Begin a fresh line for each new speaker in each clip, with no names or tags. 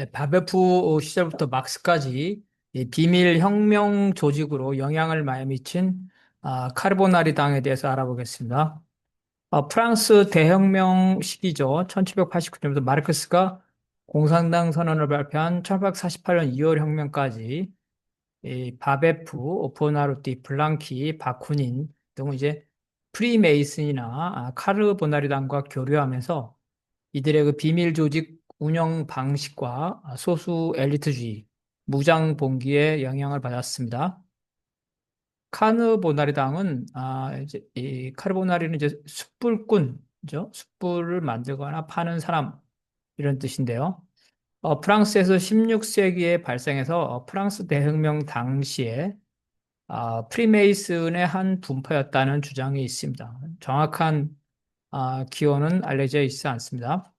네, 바베프 시절부터 막스까지 이 비밀 혁명 조직으로 영향을 많이 미친 아, 카르보나리 당에 대해서 알아보겠습니다. 아, 프랑스 대혁명 시기죠. 1789년부터 마르크스가 공산당 선언을 발표한 1848년 2월 혁명까지 이 바베프, 오포나루티, 블랑키, 바쿠닌 등은 이제 프리메이슨이나 아, 카르보나리당과 교류하면서 이들의 그 비밀 조직 운영 방식과 소수 엘리트주의, 무장 봉기에 영향을 받았습니다. 카르보나리당은 아 이제 이 카르보나리는 이제 숯불꾼이죠. 숯불을 만들거나 파는 사람 이런 뜻인데요. 어, 프랑스에서 16세기에 발생해서 어, 프랑스 대혁명 당시에 아, 프리메이슨의 한 분파였다는 주장이 있습니다. 정확한 아, 기원은 알려져 있지 않습니다.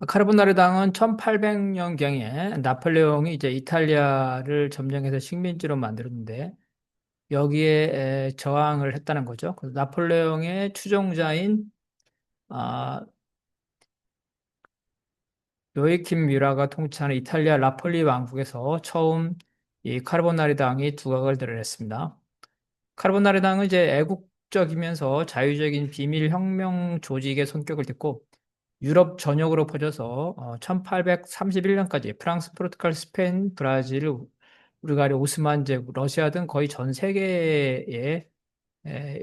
카르보나르당은 1800년경에 나폴레옹이 이제 이탈리아를 점령해서 식민지로 만들었는데 여기에 저항을 했다는 거죠. 그래서 나폴레옹의 추종자인 아, 요이킴 뮤라가 통치하는 이탈리아 나폴리 왕국에서 처음 이 카르보나리당이 두각을 드러냈습니다. 카르보나리당은 이제 애국적이면서 자유적인 비밀 혁명 조직의 성격을 띠고 유럽 전역으로 퍼져서 1831년까지 어, 프랑스, 포르투갈, 스페인, 브라질, 우리가리 오스만 제국, 러시아 등 거의 전 세계에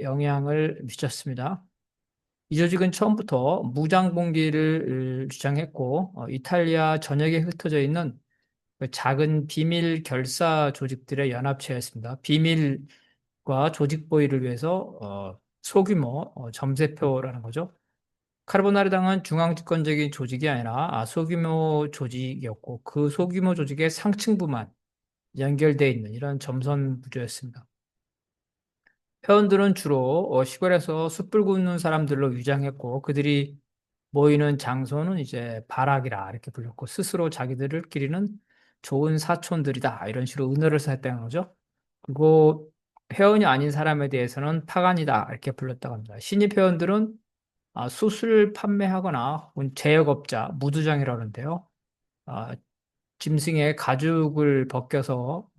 영향을 미쳤습니다. 이 조직은 처음부터 무장봉기를 주장했고 어, 이탈리아 전역에 흩어져 있는 그 작은 비밀 결사 조직들의 연합체였습니다. 비밀과 조직 보위를 위해서 어, 소규모 점세표라는 거죠. 카르보나르당은 중앙집권적인 조직이 아니라 아, 소규모 조직이었고 그 소규모 조직의 상층부만 연결되어 있는 이런 점선 구조였습니다. 회원들은 주로 어, 시골에서 숯불 굽는 사람들로 위장했고 그들이 모이는 장소는 이제 바락이라 이렇게 불렸고 스스로 자기들끼리는 좋은 사촌들이다 이런 식으로 은어를 썼다는 거죠. 그리고 회원이 아닌 사람에 대해서는 파간이다 이렇게 불렀다고 합니다. 신입 회원들은 아, 수술 판매하거나 제역업자, 무두장이라고 하는데요. 아, 짐승의 가죽을 벗겨서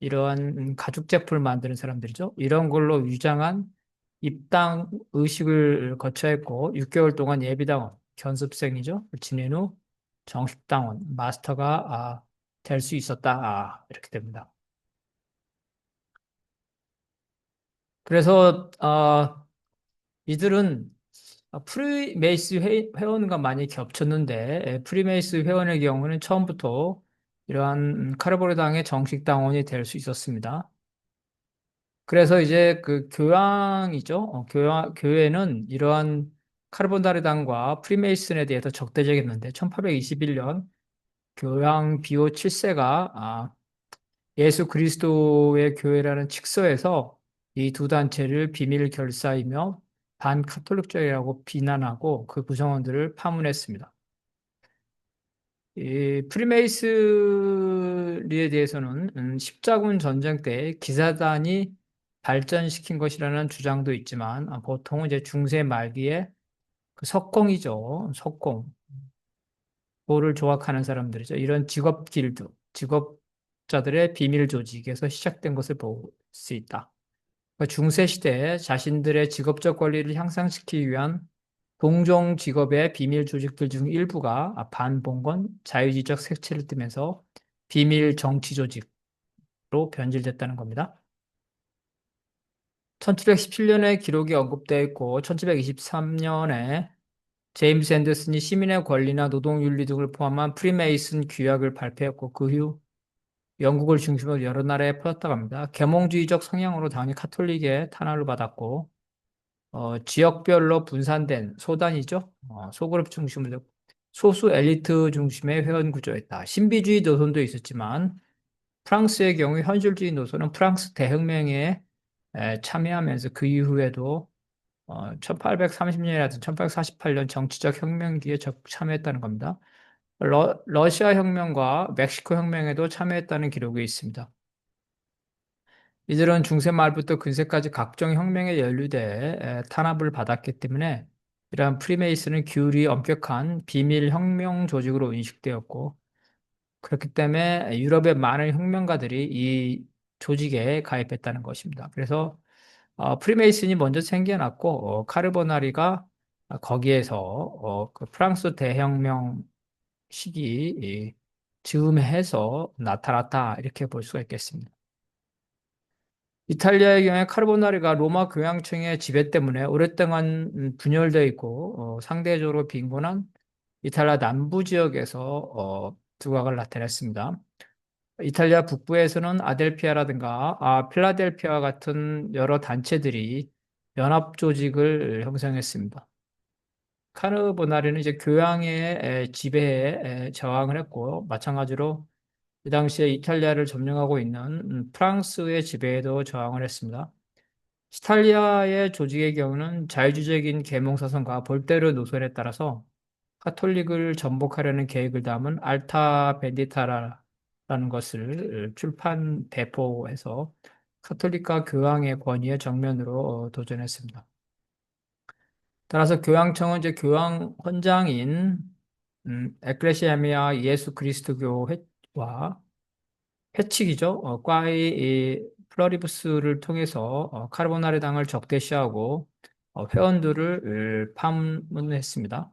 이러한 가죽 제품을 만드는 사람들이죠. 이런 걸로 위장한 입당 의식을 거쳐야 했고 6개월 동안 예비당원, 견습생이죠. 지낸 후 정식당원, 마스터가 아, 될 수 있었다. 아, 이렇게 됩니다. 그래서 어, 이들은 프리메이스 회원과 많이 겹쳤는데 프리메이스 회원의 경우는 처음부터 이러한 카르보르당의 정식 당원이 될 수 있었습니다. 그래서 이제 그 교황이죠. 어, 교황, 교회는 이러한 카르보나르당과 프리메이슨에 대해서 적대적이었는데 1821년 교황 비오 7세가 아, 예수 그리스도의 교회라는 칙서에서 이 두 단체를 비밀 결사이며 반카톨릭적이라고 비난하고 그 구성원들을 파문했습니다. 이 프리메이스리에 대해서는 음, 십자군 전쟁 때 기사단이 발전시킨 것이라는 주장도 있지만 아, 보통은 이제 중세 말기에 그 석공이죠. 석공. 도를 조각하는 사람들이죠. 이런 직업 길드, 직업자들의 비밀 조직에서 시작된 것을 볼 수 있다. 그러니까 중세 시대에 자신들의 직업적 권리를 향상시키기 위한 동종 직업의 비밀 조직들 중 일부가 반봉건 자유지적 색채를 띠면서 비밀 정치 조직으로 변질됐다는 겁니다. 1717년에 기록이 언급되어 있고 1723년에 제임스 앤더슨이 시민의 권리나 노동윤리 등을 포함한 프리메이슨 규약을 발표했고 그 후 영국을 중심으로 여러 나라에 퍼졌다고 합니다. 계몽주의적 성향으로 당연히 카톨릭의 탄압을 받았고 어, 지역별로 분산된 소단이죠. 어, 소그룹 중심으로 소수 엘리트 중심의 회원 구조였다. 신비주의 노선도 있었지만 프랑스의 경우 현실주의 노선은 프랑스 대혁명에 에, 참여하면서 그 이후에도 어, 1830년이라든 1848년 정치적 혁명기에 적 참여했다는 겁니다. 러, 러시아 혁명과 멕시코 혁명에도 참여했다는 기록이 있습니다. 이들은 중세 말부터 근세까지 각종 혁명에 연루돼 탄압을 받았기 때문에 이러한 프리메이슨은 규율이 엄격한 비밀 혁명 조직으로 인식되었고 그렇기 때문에 유럽의 많은 혁명가들이 이 조직에 가입했다는 것입니다. 그래서 어, 프리메이슨이 먼저 생겨났고 어, 카르보나리가 거기에서 어, 그 프랑스 대혁명 시기 즈음해서 나타났다 이렇게 볼 수가 있겠습니다. 이탈리아의 경우에 카르보나리가 로마 교황청의 지배 때문에 오랫동안 분열되어 있고 어, 상대적으로 빈곤한 이탈리아 남부 지역에서 어, 두각을 나타냈습니다. 이탈리아 북부에서는 아델피아라든가 아, 필라델피아 같은 여러 단체들이 연합 조직을 형성했습니다. 카르보나리는 이제 교황의 지배에 저항을 했고 마찬가지로 이 당시에 이탈리아를 점령하고 있는 프랑스의 지배에도 저항을 했습니다. 이탈리아의 조직의 경우는 자유주의적인 계몽사상과 볼테르 노선에 따라서 카톨릭을 전복하려는 계획을 담은 알타 벤디타라는 것을 출판 배포해서 카톨릭과 교황의 권위의 정면으로 도전했습니다. 따라서 교황청은 이제 교황 헌장인 음, 에클레시아미아 예수 그리스도교와 회칙이죠. 어, 과이 플러리부스를 통해서 어, 카르보나리 당을 적대시하고 어, 회원들을 파문했습니다.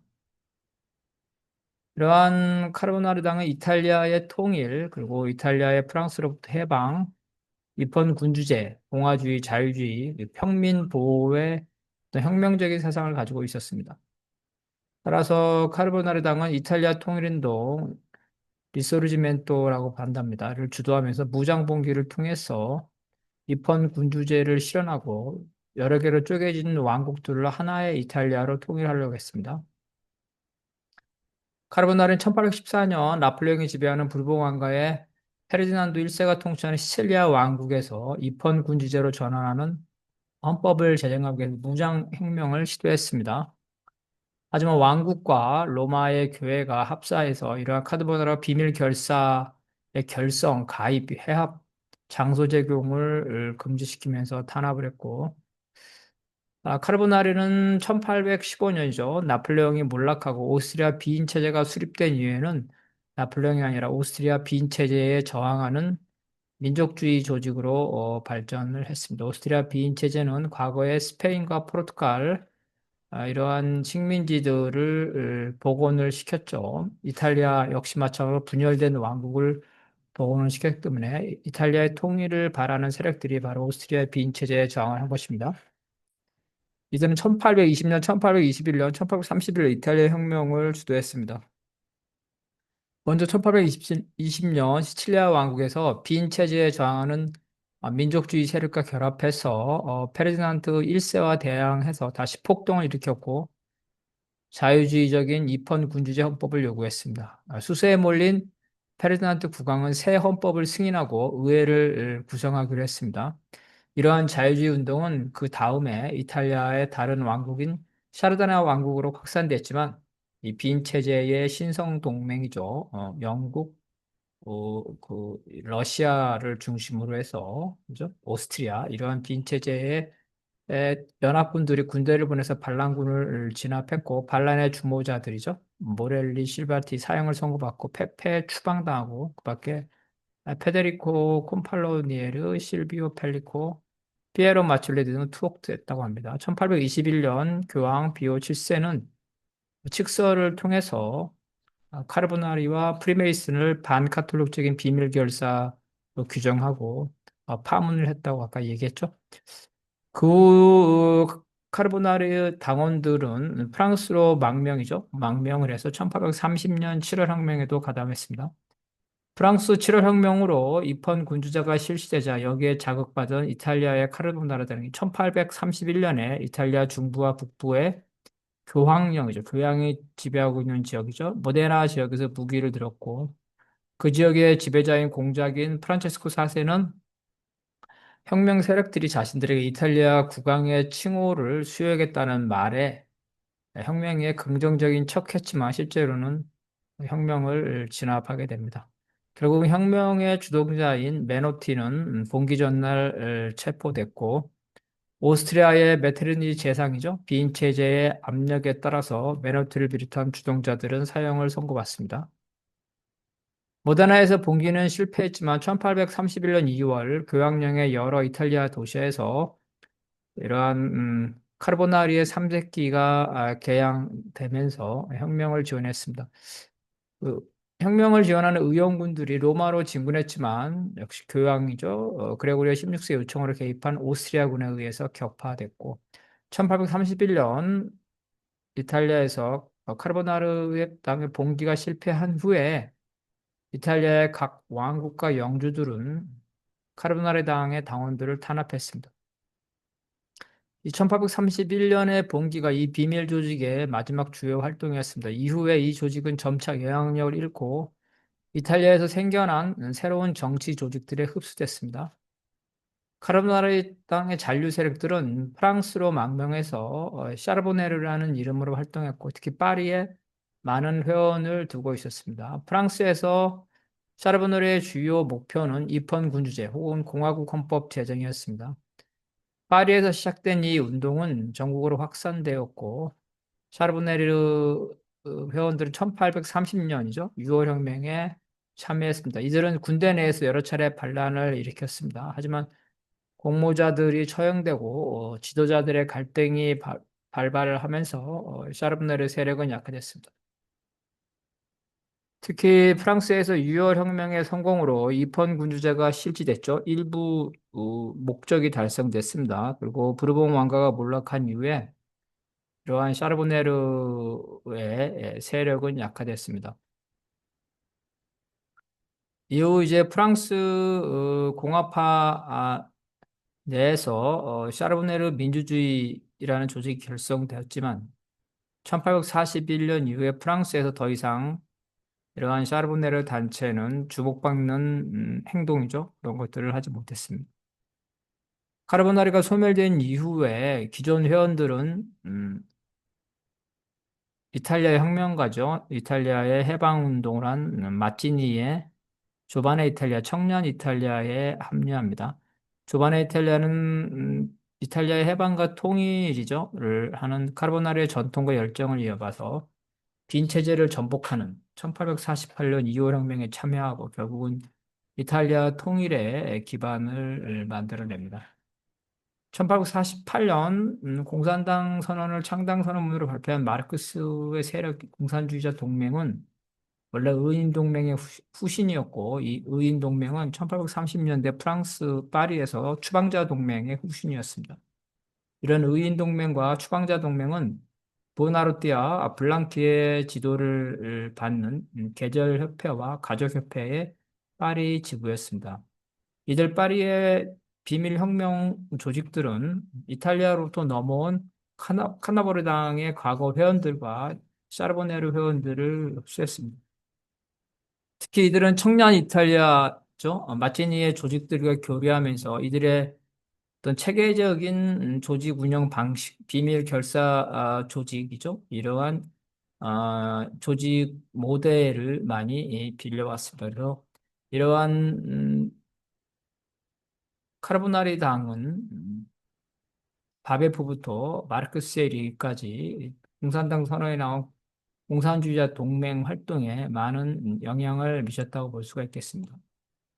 이러한 카르보나리 당은 이탈리아의 통일 그리고 이탈리아의 프랑스로부터 해방, 입헌 군주제, 공화주의, 자유주의, 평민 보호의 혁명적인 사상을 가지고 있었습니다. 따라서 카르보나리 당은 이탈리아 통일운동 리소르지멘토라고 한답니다.를 주도하면서 무장봉기를 통해서 입헌 군주제를 실현하고 여러 개로 쪼개진 왕국들을 하나의 이탈리아로 통일하려고 했습니다. 카르보나리는 1814년 나폴레옹이 지배하는 불봉 왕가의 페르디난도 1세가 통치하는 시칠리아 왕국에서 입헌 군주제로 전환하는 헌법을 제정하기 위해 무장혁명을 시도했습니다. 하지만 왕국과 로마의 교회가 합사해서 이러한 카드보나라 비밀 결사의 결성, 가입, 해합, 장소 제공을 금지시키면서 탄압을 했고 아, 카르보나리는 1815년이죠. 나폴레옹이 몰락하고 오스트리아 비인 체제가 수립된 이후에는 나폴레옹이 아니라 오스트리아 비인 체제에 저항하는 민족주의 조직으로 어, 발전을 했습니다. 오스트리아 비인 체제는 과거에 스페인과 포르투갈 아, 이러한 식민지들을 복원을 시켰죠. 이탈리아 역시 마찬가지로 분열된 왕국을 복원을 시켰기 때문에 이탈리아의 통일을 바라는 세력들이 바로 오스트리아 비인 체제에 저항을 한 것입니다. 이들은 1820년, 1821년, 1831년 이탈리아 혁명을 주도했습니다. 먼저 1820년 시칠리아 왕국에서 비인 체제에 저항하는 어, 민족주의 세력과 결합해서 어, 페르디난드 1세와 대항해서 다시 폭동을 일으켰고 자유주의적인 입헌 군주제 헌법을 요구했습니다. 아, 수세에 몰린 페르디난드 국왕은 새 헌법을 승인하고 의회를 구성하기로 했습니다. 이러한 자유주의 운동은 그 다음에 이탈리아의 다른 왕국인 샤르다나 왕국으로 확산됐지만 이 빈 체제의 신성 동맹이죠. 어, 영국, 어, 그 러시아를 중심으로 해서 그죠? 오스트리아 이러한 빈 체제의 연합군들이 군대를 보내서 반란군을 진압했고 반란의 주모자들이죠. 모렐리, 실바티 사형을 선고받고 페페 추방당하고 그밖에 페데리코 콤팔로니에르, 실비오 펠리코, 피에로 마출레 등은 투옥됐다고 합니다. 1821년 교황 비오 7세는 칙서를 통해서 아, 카르보나리와 프리메이슨을 반카톨릭적인 비밀 결사로 규정하고 어, 파문을 했다고 아까 얘기했죠. 그 카르보나리 당원들은 프랑스로 망명이죠. 망명을 해서 1830년 7월 혁명에도 가담했습니다. 프랑스 7월 혁명으로 입헌 군주제가 실시되자 여기에 자극받은 이탈리아의 카르보나라 등이 1831년에 이탈리아 중부와 북부에 교황령이죠. 교황이 지배하고 있는 지역이죠. 모데나 지역에서 무기를 들었고 그 지역의 지배자인 공작인 프란체스코 4세는 혁명 세력들이 자신들에게 이탈리아 국왕의 칭호를 수여하겠다는 말에 혁명에 긍정적인 척했지만 실제로는 혁명을 진압하게 됩니다. 결국 혁명의 주동자인 메노티는 봉기 전날 체포됐고 오스트리아의 메테르니티 제상이죠. 비인 체제의 압력에 따라서 메너트를 비롯한 주동자들은 사형을 선고받습니다. 모데나에서 봉기는 실패했지만 1831년 2월 교황령의 여러 이탈리아 도시에서 이러한 음, 카르보나리의 3세기가 개양되면서 혁명을 지원했습니다. 그 혁명을 지원하는 의용군들이 로마로 진군했지만 역시 교황이죠. 어, 그레고리오 16세 요청으로 개입한 오스트리아군에 의해서 격파됐고 1831년 이탈리아에서 카르보나르의 땅의 봉기가 실패한 후에 이탈리아의 각 왕국과 영주들은 카르보나르 당의 당원들을 탄압했습니다. 1831년에 봉기가 이 비밀 조직의 마지막 주요 활동이었습니다. 이후에 이 조직은 점차 영향력을 잃고 이탈리아에서 생겨난 새로운 정치 조직들에 흡수됐습니다. 카르보나르 땅의 잔류 세력들은 프랑스로 망명해서 어, 샤르보네르라는 이름으로 활동했고 특히 파리에 많은 회원을 두고 있었습니다. 프랑스에서 샤르보네르의 주요 목표는 입헌 군주제 혹은 공화국 헌법 제정이었습니다. 파리에서 시작된 이 운동은 전국으로 확산되었고 샤르보네르 어, 회원들은 1830년이죠. 6월 혁명에 참여했습니다. 이들은 군대 내에서 여러 차례 반란을 일으켰습니다. 하지만 공모자들이 처형되고 어, 지도자들의 갈등이 바, 발발을 하면서 어, 샤르보네르 세력은 약화됐습니다. 특히 프랑스에서 6월 혁명의 성공으로 입헌 군주제가 실시됐죠. 일부 어, 목적이 달성됐습니다. 그리고 부르봉 왕가가 몰락한 이후에 이러한 샤르보네르의 세력은 약화됐습니다. 이후 이제 프랑스 어, 공화파 아, 내에서 어, 샤르보네르 민주주의라는 조직이 결성되었지만 1841년 이후에 프랑스에서 더 이상 이러한 샤르보네르 단체는 주목받는 음, 행동이죠. 그런 것들을 하지 못했습니다. 카르보나리가 소멸된 이후에 기존 회원들은 음, 이탈리아 혁명가죠. 이탈리아의 해방운동을 한 마찌니의 조바네 이탈리아, 청년 이탈리아에 합류합니다. 조바네 이탈리아는 음, 이탈리아의 해방과 통일이죠.를 하는 카르보나리의 전통과 열정을 이어가서 빈 체제를 전복하는 1848년 2월 혁명에 참여하고 결국은 이탈리아 통일의 기반을 만들어냅니다. 1848년 음, 공산당 선언을 창당 선언문으로 발표한 마르크스의 세력 공산주의자 동맹은 원래 의인 동맹의 후신이었고 이 의인 동맹은 1830년대 프랑스 파리에서 추방자 동맹의 후신이었습니다. 이런 의인 동맹과 추방자 동맹은 보나르티아 블랑키의 지도를 받는 계절협회와 가족협회의 파리 지부였습니다. 이들 파리의 비밀혁명 조직들은 이탈리아로부터 넘어온 카나, 카나보르당의 과거 회원들과 샤르보네르 회원들을 흡수했습니다. 특히 이들은 청년 이탈리아죠. 마치니의 조직들과 교류하면서 이들의 어떤 체계적인 조직 운영 방식, 비밀 결사 아, 조직이죠. 이러한 아, 조직 모델을 많이 빌려왔습니다. 그래서 이러한 음, 카르보나리 당은 음, 바베프부터 마르크스에 공산당 선언에 나온 공산주의자 동맹 활동에 많은 영향을 미쳤다고 볼 수가 있겠습니다.